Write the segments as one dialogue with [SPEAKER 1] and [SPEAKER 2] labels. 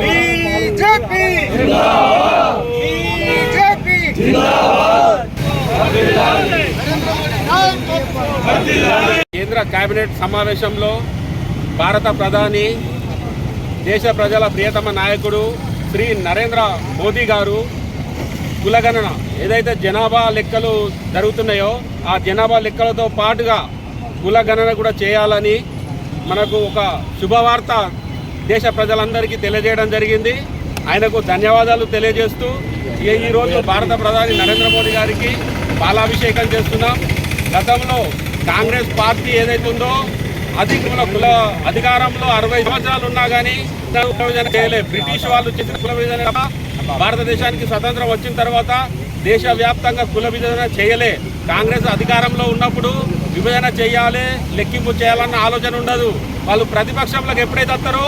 [SPEAKER 1] BJP
[SPEAKER 2] కేంద్ర cabinet సమావేశంలో భారత ప్రధాని దేశ ప్రజల ప్రియతమ నాయకుడు శ్రీ నరేంద్ర మోదీ గారు కులగణన ఏదైతే జనాభా లెక్కలు జరుగుతున్నాయో ఆ జనాభా లెక్కలతో పాటుగా కులగణన కూడా చేయాలని మనకు ఒక శుభవార్త దేశ ప్రజలందరికీ తెలియజేయడం జరిగింది. ఆయనకు ధన్యవాదాలు తెలియజేస్తూ ఈ- ఈరోజు భారత ప్రధాని నరేంద్ర మోదీ గారికి పాలాభిషేకం చేస్తున్నాం. గతంలో కాంగ్రెస్ పార్టీ ఏదైతే ఉందో అది కుల అధికారంలో అరవై సంవత్సరాలు ఉన్నా కానీ కుల విభజన చేయలే. బ్రిటిష్ వాళ్ళు చేసిన కుల విభజన భారతదేశానికి స్వతంత్రం వచ్చిన తర్వాత దేశవ్యాప్తంగా కుల విభజన చేయలే. కాంగ్రెస్ అధికారంలో ఉన్నప్పుడు విభజన చేయాలి లెక్కింపు చేయాలన్న ఆలోచన ఉండదు. వాళ్ళు ప్రతిపక్షంలోకి ఎప్పుడైతే వస్తారో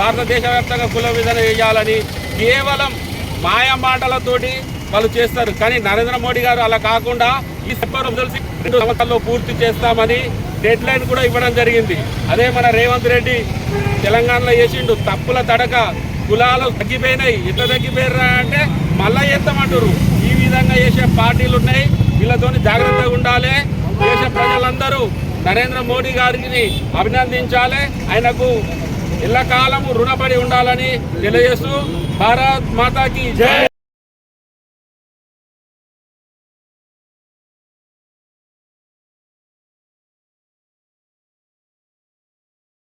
[SPEAKER 2] భారతదేశ వ్యాప్తంగా కుల విభజన చేయాలని కేవలం మాయ మాటలతోటి వాళ్ళు చేస్తారు. కానీ నరేంద్ర మోడీ గారు అలా కాకుండా ఈ సెప్టెంబర్ తెలిసి రెండు సంవత్సరాల్లో పూర్తి చేస్తామని డెడ్ లైన్ కూడా ఇవ్వడం జరిగింది. అదే మన రేవంత్ రెడ్డి తెలంగాణలో చేసిండు తప్పుల తడక కులాలు తగ్గిపోయినాయి. ఎట్లా తగ్గిపోయారా అంటే మళ్ళా చేస్తామంటారు ఈ విధంగా చేసే పార్టీలు ఉన్నాయి. వీళ్ళతోని జాగ్రత్తగా ఉండాలి. దేశ ప్రజలందరూ నరేంద్ర మోడీ గారిని అభినందించాలి. ఆయనకు ఎల్లకాలము రుణపడి ఉండాలని తెలియజేస్తూ భారత్ మాతాకి జై.